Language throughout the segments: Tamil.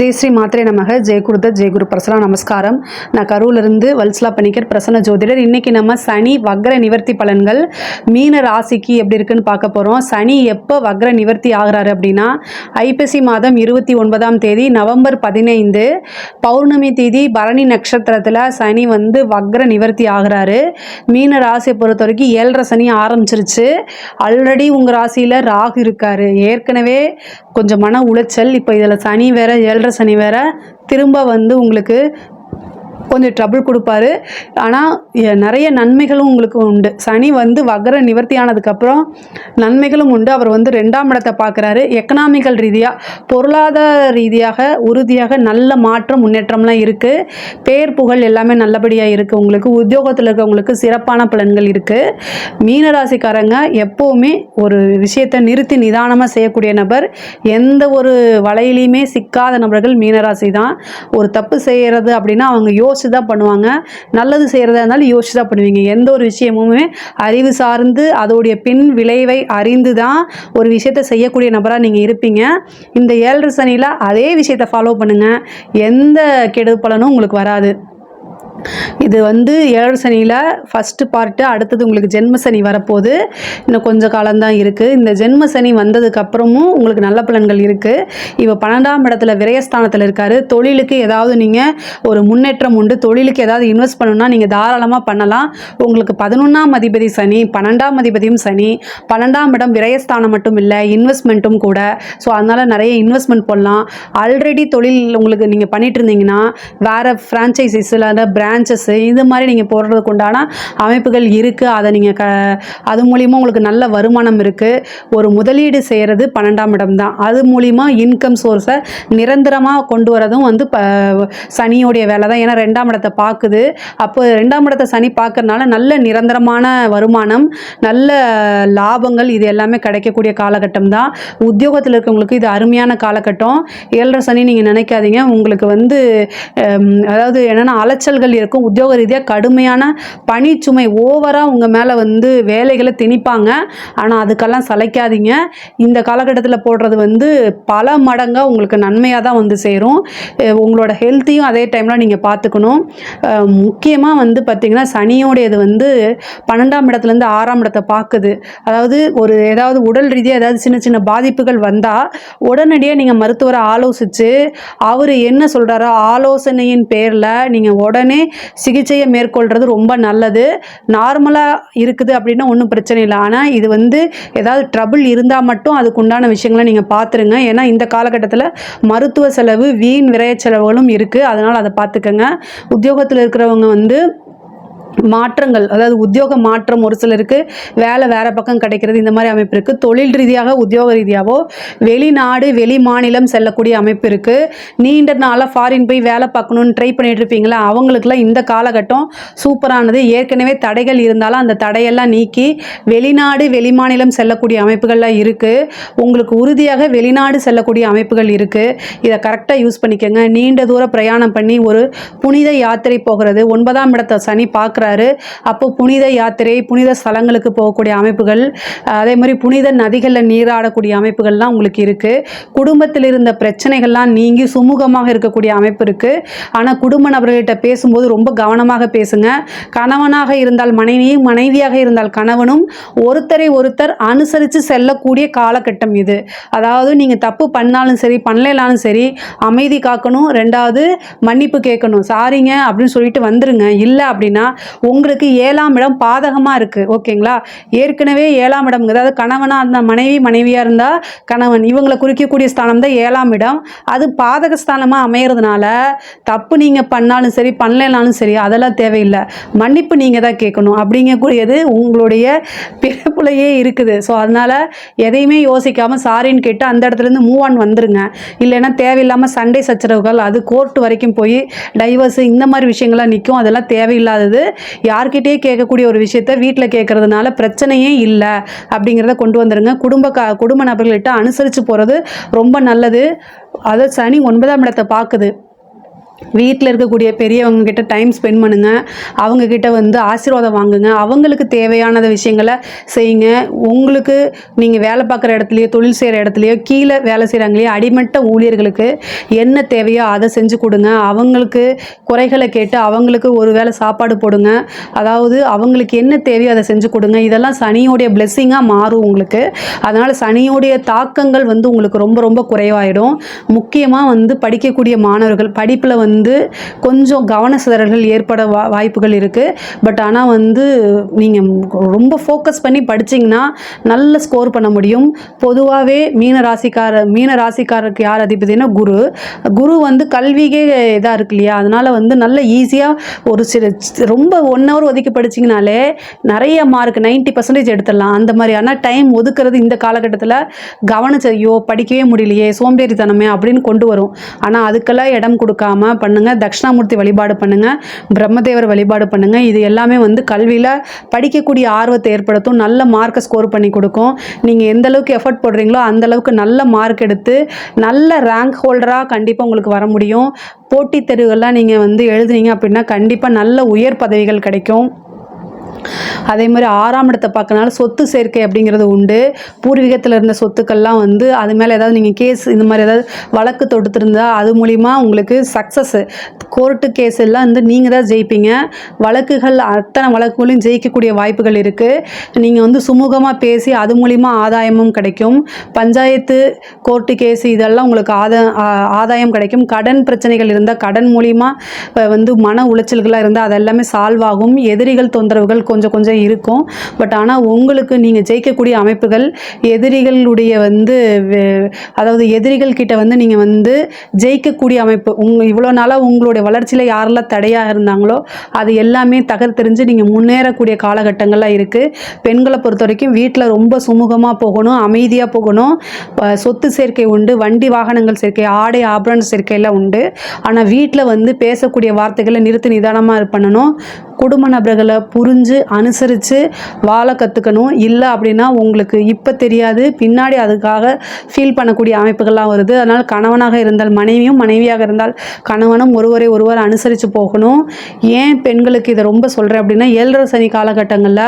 ஜெய் ஸ்ரீ மாத்திரை நமக ஜெய் குருத ஜெய் குரு பிரசனா நமஸ்காரம். நான் கரூர்லேருந்து வல்சலா பணிக்கர் பிரசன்ன ஜோதிடர். இன்னைக்கு நம்ம சனி வக்ர நிவர்த்தி பலன்கள் மீன ராசிக்கு எப்படி இருக்குன்னு பார்க்க போகிறோம் சனி எப்போ வக்ர நிவர்த்தி ஆகிறாரு அப்படின்னா ஐப்பசி மாதம் இருபத்தி ஒன்பதாம் தேதி நவம்பர் பதினைந்து. பௌர்ணமி தேதி பரணி நட்சத்திரத்தில் சனி வந்து வக்ர நிவர்த்தி ஆகிறாரு. மீன ராசியை பொறுத்த வரைக்கும் ஏழரை சனி ஆரம்பிச்சிருச்சு. ஆல்ரெடி உங்கள் ராசியில் ராகு இருக்காரு. ஏற்கனவே கொஞ்சம் மன உளைச்சல். இப்போ இதில் சனி வேற ஏழரை சனி வேற திரும்ப வந்து உங்களுக்கு கொஞ்சம் ட்ரபிள் கொடுப்பாரு. ஆனால் நிறைய நன்மைகளும் உங்களுக்கு உண்டு. சனி வந்து வக்ர நிவர்த்தி ஆனதுக்கப்புறம் நன்மைகளும் உண்டு. அவர் வந்து ரெண்டாம் இடத்தை பார்க்குறாரு. எக்கனாமிக்கல் ரீதியாக பொருளாதார ரீதியாக உறுதியாக நல்ல மாற்றம் முன்னேற்றம்லாம் இருக்குது பேர் புகழ் எல்லாமே நல்லபடியாக இருக்குது உங்களுக்கு. உத்தியோகத்தில் இருக்கவங்களுக்கு சிறப்பான பலன்கள் இருக்குது மீனராசிக்காரங்க எப்போவுமே ஒரு விஷயத்தை நிறுத்தி நிதானமாக செய்யக்கூடிய நபர். எந்த ஒரு வலையிலையுமே சிக்காத நபர்கள் மீனராசி தான் ஒரு தப்பு செய்கிறது அப்படின்னா அவங்க யோசிச்சு தான் பண்ணுவாங்க. நல்லது செய்கிறதா இருந்தாலும் யோசிச்சு தான் பண்ணுவீங்க. எந்த ஒரு விஷயமுமே அறிவு சார்ந்து அதோடைய பின் விளைவை அறிந்து தான் ஒரு விஷயத்தை செய்யக்கூடிய நபராக நீங்கள் இருப்பீங்க. இந்த ஏழரை சனியில் அதே விஷயத்தை ஃபாலோ பண்ணுங்கள் எந்த கெடு பலனும் உங்களுக்கு வராது. இது வந்து ஏழு சனியில் ஃபஸ்ட்டு பார்ட்டு அடுத்தது உங்களுக்கு ஜென்ம சனி வரப்போகுது. இன்னும் கொஞ்சம் காலம்தான் இருக்குது இந்த ஜென்ம சனி வந்ததுக்கப்புறமும் உங்களுக்கு நல்ல பலன்கள் இருக்குது இப்போ பன்னெண்டாம் இடத்துல விரயஸ்தானத்தில் இருக்காரு. தொழிலுக்கு ஏதாவது நீங்கள் ஒரு முன்னேற்றம் உண்டு. தொழிலுக்கு ஏதாவது இன்வெஸ்ட் பண்ணணும்னா நீங்கள் தாராளமாக பண்ணலாம். உங்களுக்கு பதினொன்றாம் அதிபதி சனி பன்னெண்டாம் அதிபதியும் சனி பன்னெண்டாம் இடம் விரயஸ்தானம் மட்டும் இல்லை இன்வெஸ்ட்மெண்ட்டும் கூட. ஸோ அதனால் நிறைய இன்வெஸ்ட்மெண்ட் போடலாம். ஆல்ரெடி தொழில் உங்களுக்கு நீங்கள் பண்ணிட்டு இருந்தீங்கன்னா வேறு ஃப்ரான்ச்சைசிஸ் இல்லை பிரான்ச்சஸ் இது மாதிரி நீங்கள் போடுறதுக்கு உண்டான அமைப்புகள் இருக்குது அதை நீங்கள் க அது மூலிமா உங்களுக்கு நல்ல வருமானம் இருக்குது ஒரு முதலீடு செய்கிறது பன்னெண்டாம் இடம் தான். அது மூலிமா இன்கம் சோர்ஸை நிரந்தரமாக கொண்டு வரதும் வந்து ப சனியோடைய வேலை தான். ஏன்னா ரெண்டாம் இடத்தை பார்க்குது அப்போ ரெண்டாம் இடத்தை சனி பார்க்கறனால நல்ல நிரந்தரமான வருமானம் நல்ல லாபங்கள் இது எல்லாமே கிடைக்கக்கூடிய காலகட்டம் தான். உத்தியோகத்தில் இருக்கவங்களுக்கு இது அருமையான காலகட்டம். ஏழரை சனி நீங்கள் நினைக்காதீங்க. உங்களுக்கு வந்து அதாவது என்னென்னா அலைச்சல்கள் இருக்கும். உத்தியோக ரீதியாக கடுமையான பணிச்சுமை ஓவராக உங்கள் மேலே வந்து வேலைகளை திணிப்பாங்க. ஆனால் அதுக்கெல்லாம் சளைக்காதீங்க. இந்த காலகட்டத்தில் போடுறது வந்து பல மடங்காக உங்களுக்கு நன்மையாக தான் வந்து சேரும். உங்களோட ஹெல்த்தையும் அதே டைமில் நீங்கள் பார்த்துக்கணும் முக்கியமாக வந்து பார்த்திங்கன்னா சனியோடையது வந்து பன்னெண்டாம் இடத்துலேருந்து ஆறாம் இடத்தை பார்க்குது அதாவது ஒரு ஏதாவது உடல் ரீதியாக ஏதாவது சின்ன சின்ன பாதிப்புகள் வந்தால் உடனடியாக நீங்கள் மருத்துவரை ஆலோசித்து அவர் என்ன சொல்கிறாரோ ஆலோசனையின் பேரில் நீங்கள் உடனே சிகிச்சையை மேற்கொள்கிறது ரொம்ப நல்லது. நார்மலாக இருக்குது அப்படின்னா ஒன்றும் பிரச்சனை இல்லை. ஆனால் இது வந்து ஏதாவது ட்ரபிள் இருந்தால் மட்டும் அதுக்குண்டான விஷயங்களை நீங்கள் பார்த்துருங்க ஏன்னா இந்த காலகட்டத்தில் மருத்துவ செலவு வீண் விரைய செலவுகளும் இருக்குது அதனால் அதை பார்த்துக்கங்க உத்தியோகத்தில் இருக்கிறவங்க வந்து மாற்றங்கள் அதாவது உத்தியோக மாற்றம் ஒரு சிலருக்கு வேலை வேற பக்கம் கிடைக்கிறது இந்த மாதிரி அமைப்பு இருக்குது தொழில் ரீதியாக உத்தியோக ரீதியாகவோ வெளிநாடு வெளி மாநிலம் செல்லக்கூடிய அமைப்பு இருக்குது நீண்ட நாளாக ஃபாரின் போய் வேலை பார்க்கணுன்னு ட்ரை பண்ணிட்டு இருப்பீங்களா? அவங்களுக்குலாம் இந்த காலகட்டம் சூப்பரானது. ஏற்கனவே தடைகள் இருந்தாலும் அந்த தடையெல்லாம் நீக்கி வெளிநாடு வெளிமாநிலம் செல்லக்கூடிய அமைப்புகள்லாம் இருக்குது உங்களுக்கு உறுதியாக வெளிநாடு செல்லக்கூடிய அமைப்புகள் இருக்குது இதை கரெக்டாக யூஸ் பண்ணிக்கோங்க. நீண்ட தூர பிரயாணம் பண்ணி ஒரு புனித யாத்திரை போகிறது. ஒன்பதாம் இடத்தை சனி பார்க்குறாரு அப்போ புனித யாத்திரை புனித ஸ்தலங்களுக்கு போகக்கூடிய அமைப்புகள் அதே மாதிரி புனித நதிகளில் நீராடக்கூடிய அமைப்புகள்லாம் உங்களுக்கு இருக்குது குடும்பத்தில் இருந்த பிரச்சனைகள்லாம் நீங்கி சுமூகமாக இருக்கக்கூடிய அமைப்பு இருக்குது ஆனால் குடும்ப நபர்கள்கிட்ட பேசும்போது ரொம்ப கவனமாக பேசுங்க. கணவனாக இருந்தால் மனைவியும் மனைவியாக இருந்தால் கணவனும் ஒருத்தரை ஒருத்தர் அனுசரித்து செல்லக்கூடிய காலகட்டம் இது. அதாவது நீங்கள் தப்பு பண்ணாலும் சரி பண்ணலைனாலும் சரி அமைதி காக்கணும். ரெண்டாவது மன்னிப்பு கேட்கணும். சாரிங்க அப்படின்னு சொல்லிட்டு வந்துருங்க. இல்லை அப்படின்னா உங்களுக்கு ஏழாம் இடம் பாதகமாக இருக்குது ஓகேங்களா? ஏற்கனவே ஏழாம் இடம் அதாவது கணவனாக இருந்தால் மனைவி மனைவியாக இருந்தால் கணவன். இவங்களை குறிக்கக்கூடிய ஸ்தானம் தான் ஏழாம் இடம். அது பாதக ஸ்தானமாக அமையிறதுனால தப்பு நீங்கள் பண்ணாலும் சரி பண்ணலைனாலும் சரி அதெல்லாம் தேவையில்லை. மன்னிப்பு நீங்கள் தான் கேட்கணும். அப்படிங்கக்கூடியது உங்களுடைய பிறப்புலையே இருக்குது. ஸோ அதனால் எதையுமே யோசிக்காமல் சாரின்னு கேட்டு அந்த இடத்துலேருந்து மூவ் ஆன் வந்துருங்க. இல்லைன்னா தேவையில்லாமல் சண்டை சச்சரவுகள் அது கோர்ட் வரைக்கும் போய் டைவர்ஸு இந்த மாதிரி விஷயங்கள்லாம் நிற்கும் அதெல்லாம் தேவையில்லாதது. யார்கிட்டயே கேட்கக்கூடிய ஒரு விஷயத்த வீட்டில் கேட்கறதுனால பிரச்சனையே இல்லை அப்படிங்கிறத கொண்டு வந்துருங்க. குடும்ப க குடும்ப நபர்கள்கிட்ட அனுசரித்து போகிறது ரொம்ப நல்லது. அதை சனி ஒன்பதாம் இடத்தை பார்க்குது. வீட்டில் இருக்கக்கூடிய பெரியவங்க கிட்ட டைம் ஸ்பெண்ட் பண்ணுங்கள் அவங்க கிட்ட வந்து ஆசீர்வாதம் வாங்குங்க. அவங்களுக்கு தேவையானத விஷயங்களை செய்யுங்க. உங்களுக்கு நீங்கள் வேலை பார்க்குற இடத்துலையோ தொழில் செய்கிற இடத்துலையோ கீழே வேலை செய்கிறாங்களையோ அடிமட்ட ஊழியர்களுக்கு என்ன தேவையோ அதை செஞ்சு கொடுங்க. அவங்களுக்கு குறைகளை கேட்டு அவங்களுக்கு ஒரு வேளை சாப்பாடு போடுங்க. அதாவது அவங்களுக்கு என்ன தேவையோ அதை செஞ்சு கொடுங்க. இதெல்லாம் சனியோடைய பிளெஸ்ஸிங்காக மாறும் உங்களுக்கு. அதனால் சனியோடைய தாக்கங்கள் வந்து உங்களுக்கு ரொம்ப ரொம்ப குறைவாயிடும். முக்கியமாக வந்து படிக்கக்கூடிய மாணவர்கள் படிப்பில் வந்து வந்து கொஞ்சம் கவன சிதறல்கள் ஏற்பட வா வாய்ப்புகள் இருக்குது பட் ஆனால் வந்து நீங்கள் ரொம்ப ஃபோக்கஸ் பண்ணி படிச்சிங்கன்னா நல்ல ஸ்கோர் பண்ண முடியும். பொதுவாகவே மீன ராசிக்கார மீன ராசிக்காரருக்கு யார் அதிபதினா குரு. குரு வந்து கல்விக்கே இதாக இருக்கு இல்லையா? அதனால் வந்து நல்ல ஈஸியாக ஒரு சில ரொம்ப ஒன் ஹவர் ஒதுக்கி படிச்சிங்கனாலே நிறைய மார்க் 90% பர்சன்டேஜ் எடுத்துடலாம். அந்த மாதிரியான டைம் ஒதுக்குறது இந்த காலகட்டத்தில் கவனிச்சு ஐயோ படிக்கவே முடியலையே சோம்பேறித்தனமே அப்படின்னு கொண்டு வரும். ஆனால் அதுக்கெல்லாம் இடம் கொடுக்காம பண்ணுங்க. தட்சிணாமூர்த்தி வழிபாடு பண்ணுங்க. பிரம்மதேவர் வழிபாடு பண்ணுங்க. இது எல்லாமே வந்து கல்வியில் படிக்கக்கூடிய ஆர்வத்தை ஏற்படுத்தும். நல்ல மார்க்கை ஸ்கோர் பண்ணி கொடுக்கும். நீங்கள் எந்த அளவுக்கு எஃபர்ட் போடுறீங்களோ அந்த அளவுக்கு நல்ல மார்க் எடுத்து நல்ல ரேங்க் ஹோல்டராக கண்டிப்பாக உங்களுக்கு வர முடியும். போட்டித் தேர்வுகள்லாம் நீங்கள் வந்து எழுதுனீங்க அப்படின்னா கண்டிப்பாக நல்ல உயர் பதவிகள் கிடைக்கும். அதே மாதிரி ஆறாம் இடத்தை பார்க்கறனால சொத்து சேர்க்கை அப்படிங்கிறது உண்டு. பூர்வீகத்தில் இருந்த சொத்துக்கள்லாம் வந்து அது மேலே ஏதாவது நீங்கள் கேஸ் இந்த மாதிரி ஏதாவது வழக்கு தொடுத்துருந்தா அது மூலிமா உங்களுக்கு சக்ஸஸ் கோர்ட்டு கேஸ் எல்லாம் வந்து நீங்கள் தான் ஜெயிப்பீங்க. வழக்குகள் அத்தனை வழக்குகளையும் ஜெயிக்கக்கூடிய வாய்ப்புகள் இருக்குது நீங்கள் வந்து சுமூகமாக பேசி அது மூலிமா ஆதாயமும் கிடைக்கும். பஞ்சாயத்து கோர்ட்டு கேஸ் இதெல்லாம் உங்களுக்கு ஆதா ஆதாயம் கிடைக்கும். கடன் பிரச்சனைகள் இருந்தால் கடன் மூலிமா இப்போ வந்து மன உளைச்சல்களாக இருந்தால் அதெல்லாமே சால்வ் ஆகும். எதிரிகள் தொந்தரவுகள் கொஞ்சம் கொஞ்சம் இருக்கும். பட் ஆனால் உங்களுக்கு நீங்கள் ஜெயிக்கக்கூடிய அமைப்புகள் எதிரிகளுடைய வந்து அதாவது எதிரிகள் கிட்ட வந்து நீங்கள் வந்து ஜெயிக்கக்கூடிய அமைப்பு உங் இவ்வளோ நாளாக உங்களுடைய வளர்ச்சியில் யாரெல்லாம் தடையாக இருந்தாங்களோ அது எல்லாமே தகர்த்தெறிஞ்சு நீங்கள் முன்னேறக்கூடிய காலகட்டங்கள்லாம் இருக்குது பெண்களை பொறுத்த வரைக்கும் வீட்டில் ரொம்ப சுமூகமாக போகணும் அமைதியாக போகணும். சொத்து சேர்க்கை உண்டு வண்டி வாகனங்கள் சேர்க்கை ஆடை ஆபரண சேர்க்கையெல்லாம் உண்டு. ஆனால் வீட்டில் வந்து பேசக்கூடிய வார்த்தைகளை நிறுத்தி நிதானமாக பண்ணணும். குடும்ப நபர்களை புரிஞ்சு அனுசரித்து வாழ கற்றுக்கணும் இல்லை அப்படின்னா உங்களுக்கு இப்போ தெரியாது. பின்னாடி அதுக்காக ஃபீல் பண்ணக்கூடிய அமைப்புகள்லாம் வருது. அதனால் கணவனாக இருந்தால் மனைவியும் மனைவியாக இருந்தால் கணவனும் ஒருவரை ஒருவர் அனுசரித்து போகணும். ஏன் பெண்களுக்கு இதை ரொம்ப சொல்கிறேன் அப்படின்னா ஏழரை சனி காலகட்டங்களில்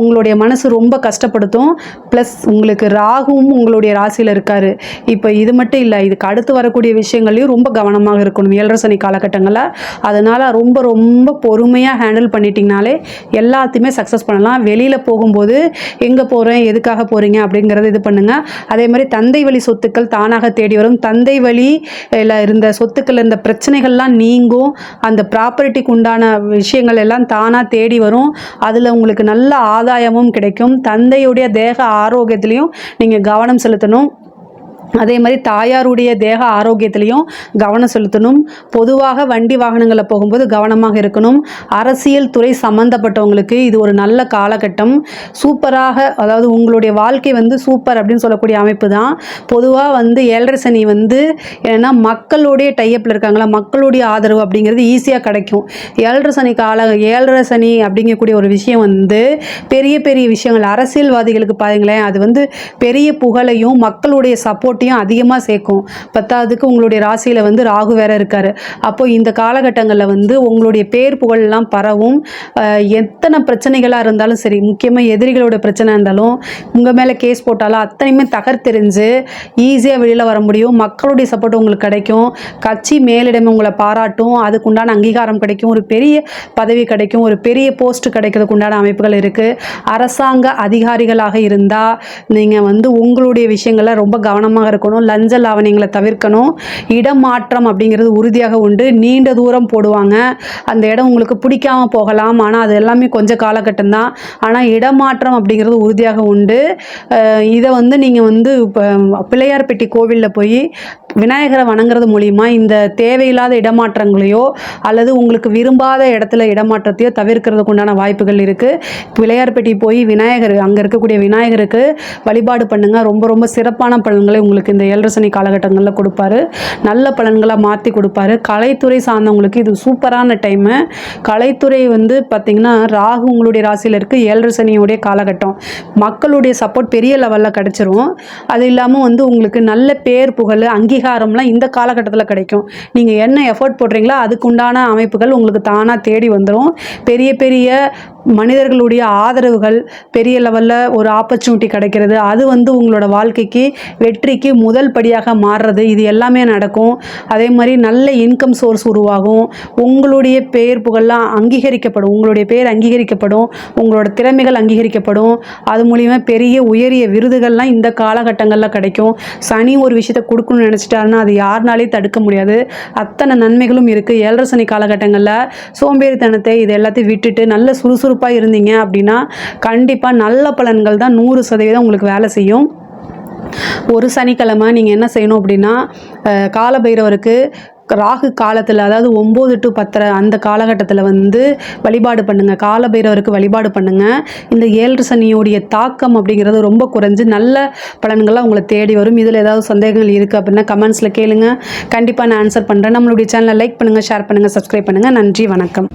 உங்களுடைய மனசு ரொம்ப கஷ்டப்படுத்தும். ப்ளஸ் உங்களுக்கு ராகுவும் உங்களுடைய ராசியில் இருக்கார். இப்போ இது மட்டும் இல்லை இதுக்கு அடுத்து வரக்கூடிய விஷயங்களையும் ரொம்ப கவனமாக இருக்கணும். ஏழரை சனி காலகட்டங்களில். அதனால் ரொம்ப ரொம்ப பொறுமையாக ஹேண்டில் பண்ணிட்டீங்கனாலே எல்லாத்தையுமே சக்ஸஸ் பண்ணலாம். வெளியில் போகும்போது எங்கே போகிறேன் எதுக்காக போகிறீங்க அப்படிங்கிறத இது பண்ணுங்கள் அதே மாதிரி தந்தை வழி சொத்துக்கள் தானாக தேடி வரும். தந்தை வழி இல்லை இருந்த சொத்துக்கள் இருந்த பிரச்சனைகள்லாம் நீங்கும். அந்த ப்ராப்பர்ட்டிக்கு உண்டான விஷயங்கள் எல்லாம் தானாக தேடி வரும். அதில் உங்களுக்கு நல்ல ஆதாயமும் கிடைக்கும். தந்தையுடைய தேக ஆரோக்கியத்திலையும் நீங்கள் கவனம் செலுத்தணும். அதே மாதிரி தாயாருடைய தேக ஆரோக்கியத்திலையும் கவனம் செலுத்தணும். பொதுவாக வண்டி வாகனங்களில் போகும்போது கவனமாக இருக்கணும். அரசியல் துறை சம்மந்தப்பட்டவங்களுக்கு இது ஒரு நல்ல காலகட்டம். சூப்பராக அதாவது உங்களுடைய வாழ்க்கை வந்து சூப்பர் அப்படின்னு சொல்லக்கூடிய அமைப்பு தான். பொதுவாக வந்து ஏழரை சனி வந்து என்னென்னா மக்களுடைய டைப்பில் இருக்காங்களா மக்களுடைய ஆதரவு அப்படிங்கிறது ஈஸியாக கிடைக்கும். ஏழரை சனி கால ஏழரை சனி அப்படிங்கக்கூடிய ஒரு விஷயம் வந்து பெரிய பெரிய விஷயங்கள். அரசியல்வாதிகளுக்கு பாருங்களேன் அது வந்து பெரிய புகழையும் மக்களுடைய சப்போர்ட் சப்போர்ட்டையும் அதிகமாக சேர்க்கும். பத்தாவதுக்கு உங்களுடைய ராசியில் வந்து ராகு வேற இருக்காரு. அப்போ இந்த காலகட்டங்களில் வந்து உங்களுடைய பேர் புகழெல்லாம் பரவும். எத்தனை பிரச்சனைகளாக இருந்தாலும் சரி முக்கியமாக எதிரிகளோட பிரச்சனை இருந்தாலும் உங்கள் மேலே கேஸ் போட்டாலும் அத்தனையுமே தகர்த்தெறிஞ்சு ஈஸியாக வெளியில் வர முடியும். மக்களுடைய சப்போர்ட் உங்களுக்கு கிடைக்கும். கட்சி மேலிடம் உங்களை பாராட்டும். அதுக்குண்டான அங்கீகாரம் கிடைக்கும். ஒரு பெரிய பதவி கிடைக்கும். ஒரு பெரிய போஸ்ட் கிடைக்கிறதுக்கு உண்டான அமைப்புகள் இருக்குது அரசாங்க அதிகாரிகளாக இருந்தால் நீங்கள் வந்து உங்களுடைய விஷயங்களை ரொம்ப கவனமாக இருக்கணும் லஞ்ச லாவணியங்களை தவிர்க்கணும். இடமாற்றம் அப்படிங்கிறது உறுதியாக உண்டு. நீண்ட தூரம் போடுவாங்க. அந்த இடம் உங்களுக்கு பிடிக்காம போகலாம். ஆனால் அது எல்லாமே கொஞ்சம் காலகட்டம் தான். ஆனால் இடமாற்றம் அப்படிங்கிறது உறுதியாக உண்டு. இதை வந்து நீங்கள் வந்து இப்போ பிள்ளையார்பட்டி கோவிலில் போய் விநாயகரை வணங்குறது மூலிமா இந்த தேவையில்லாத இடமாற்றங்களையோ அல்லது உங்களுக்கு விரும்பாத இடத்துல இடமாற்றத்தையோ தவிர்க்கிறதுக்கு உண்டான வாய்ப்புகள் இருக்குது பிள்ளையார்பட்டி போய் விநாயகர் அங்கே இருக்கக்கூடிய விநாயகருக்கு வழிபாடு பண்ணுங்கள் ரொம்ப ரொம்ப சிறப்பான பலன்களை உங்களுக்கு இந்த ஏழரசனி காலகட்டங்களில் கொடுப்பாரு. நல்ல பலன்களை மாற்றி கொடுப்பாரு. கலைத்துறை சார்ந்தவங்களுக்கு இது சூப்பரான டைமு. கலைத்துறை வந்து பார்த்திங்கன்னா ராகு உங்களுடைய ராசியில் இருக்குது ஏழரை சனியுடைய காலகட்டம். மக்களுடைய சப்போர்ட் பெரிய லெவலில் கிடச்சிரும். அது இல்லாமல் வந்து உங்களுக்கு நல்ல பேர் புகழ் அங்கீகாரம் அங்கீகாரம்லாம் இந்த காலகட்டத்தில் கிடைக்கும். நீங்கள் என்ன எஃபோர்ட் போடுறீங்களோ அதுக்குண்டான அமைப்புகள் உங்களுக்கு தானாக தேடி வந்துடும் பெரிய பெரிய மனிதர்களுடைய ஆதரவுகள் பெரிய லெவலில் ஒரு ஆப்பர்ச்சுனிட்டி கிடைக்கிறது. அது வந்து உங்களோட வாழ்க்கைக்கு வெற்றிக்கு முதல் படியாக மாறுறது. இது எல்லாமே நடக்கும். அதே மாதிரி நல்ல இன்கம் சோர்ஸ் உருவாகும். உங்களுடைய பெயர் புகழெலாம் அங்கீகரிக்கப்படும். உங்களுடைய பேர் அங்கீகரிக்கப்படும். உங்களோட திறமைகள் அங்கீகரிக்கப்படும். அது மூலிமா பெரிய உயரிய விருதுகள்லாம் இந்த காலகட்டங்களில் கிடைக்கும். சனி ஒரு விஷயத்தை கொடுக்கணும்னு நினச்சிட்டாருன்னா அது யாருனாலே தடுக்க முடியாது. அத்தனை நன்மைகளும் இருக்குது ஏழரை சனி காலகட்டங்களில் சோம்பேறித்தனத்தை இது எல்லாத்தையும் விட்டுட்டு நல்ல சுறுசுறுப்பாக இருந்தீங்க அப்படின்னா கண்டிப்பாக நல்ல பலன்கள் தான் நூறு சதவீதம் உங்களுக்கு வேலை செய்யும். ஒரு சனிக்கிழமை நீங்கள் என்ன செய்யணும் அப்படின்னா காலபைரவருக்கு ராகு காலத்தில் அதாவது ஒம்பது டு பத்தரை அந்த காலகட்டத்தில் வந்து வழிபாடு பண்ணுங்கள் காலபைரவருக்கு வழிபாடு பண்ணுங்கள் இந்த ஏழு சனியோடைய தாக்கம் அப்படிங்கிறது ரொம்ப குறைஞ்சு நல்ல பலன்கள்லாம் உங்களை தேடி வரும். இதில் ஏதாவது சந்தேகங்கள் இருக்குது அப்படின்னா கமெண்ட்ஸில் கேளுங்கள் கண்டிப்பாக நான் ஆன்சர் பண்ணுறேன் நம்மளுடைய சேனலை லைக் பண்ணுங்கள் ஷேர் பண்ணுங்கள் சப்ஸ்கிரைப் பண்ணுங்கள் நன்றி வணக்கம்.